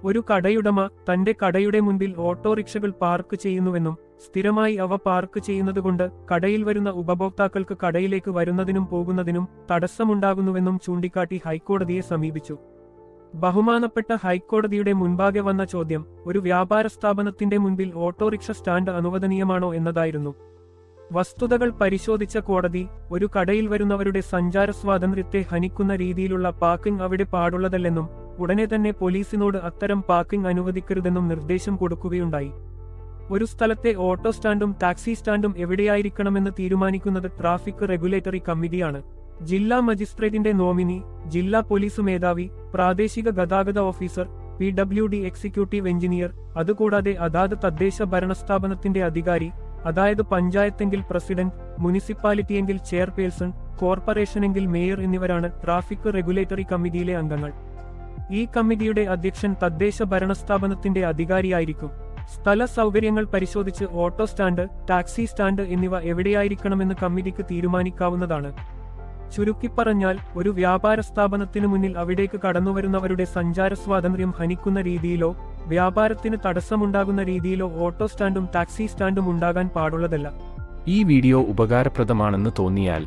ഒരു കടയുടമ തന്റെ കടയുടെ മുൻപിൽ ഓട്ടോറിക്ഷകൾ പാർക്ക് ചെയ്യുന്നുവെന്നും സ്ഥിരമായി അവ പാർക്ക് ചെയ്യുന്നതുകൊണ്ട് കടയിൽ വരുന്ന ഉപഭോക്താക്കൾക്ക് കടയിലേക്ക് വരുന്നതിനും പോകുന്നതിനും തടസ്സമുണ്ടാകുന്നുവെന്നും ചൂണ്ടിക്കാട്ടി ഹൈക്കോടതിയെ സമീപിച്ചു. ബഹുമാനപ്പെട്ട ഹൈക്കോടതിയുടെ മുൻപാകെ വന്ന ചോദ്യം ഒരു വ്യാപാര സ്ഥാപനത്തിന്റെ മുൻപിൽ ഓട്ടോറിക്ഷ സ്റ്റാൻഡ് അനുവദനീയമാണോ എന്നതായിരുന്നു. വസ്തുതകൾ പരിശോധിച്ച കോടതി ഒരു കടയിൽ വരുന്നവരുടെ സഞ്ചാര സ്വാതന്ത്ര്യത്തെ ഹനിക്കുന്ന രീതിയിലുള്ള പാർക്കിംഗ് അവിടെ പാടുള്ളതല്ലെന്നും ഉടനെ തന്നെ പോലീസിനോട് അത്തരം പാർക്കിംഗ് അനുവദിക്കരുതെന്നും നിർദ്ദേശം കൊടുക്കുകയുണ്ടായി. ഒരു സ്ഥലത്തെ ഓട്ടോ സ്റ്റാൻഡും ടാക്സി സ്റ്റാൻഡും എവിടെയായിരിക്കണമെന്ന് തീരുമാനിക്കുന്നത് ട്രാഫിക് റെഗുലേറ്ററി കമ്മിറ്റിയാണ്. ജില്ലാ മജിസ്ട്രേറ്റിന്റെ നോമിനി ജില്ലാ പോലീസ് മേധാവി പ്രാദേശിക ഗതാഗത officer P W D executive engineer അതുകൂടാതെ അതാത് തദ്ദേശ ഭരണസ്ഥാപനത്തിന്റെ അധികാരി അതായത് പഞ്ചായത്തെങ്കിൽ പ്രസിഡന്റ് മുനിസിപ്പാലിറ്റിയെങ്കിൽ ചെയർപേഴ്സൺ കോർപ്പറേഷനെങ്കിൽ മേയർ എന്നിവരാണ് ട്രാഫിക് റെഗുലേറ്ററി കമ്മിറ്റിയിലെ അംഗങ്ങൾ. ഈ കമ്മിറ്റിയുടെ അധ്യക്ഷൻ തദ്ദേശ ഭരണസ്ഥാപനത്തിന്റെ അധികാരിയായിരിക്കും. സ്ഥല സൗകര്യങ്ങൾ പരിശോധിച്ച് ഓട്ടോ സ്റ്റാൻഡ് ടാക്സി സ്റ്റാൻഡ് എന്നിവ എവിടെയായിരിക്കണമെന്ന് കമ്മിറ്റിക്ക് തീരുമാനിക്കാവുന്നതാണ്. ചുരുക്കിപ്പറഞ്ഞാൽ ഒരു വ്യാപാര സ്ഥാപനത്തിന് മുന്നിൽ അവിടേക്ക് കടന്നുവരുന്നവരുടെ സഞ്ചാര സ്വാതന്ത്ര്യം ഹനിക്കുന്ന രീതിയിലോ വ്യാപാരത്തിന് തടസ്സമുണ്ടാകുന്ന രീതിയിലോ ഓട്ടോ സ്റ്റാൻഡും ടാക്സി സ്റ്റാൻഡും ഉണ്ടാകാൻ പാടുള്ളതല്ല. ഈ വീഡിയോ ഉപകാരപ്രദമാണെന്ന് തോന്നിയാൽ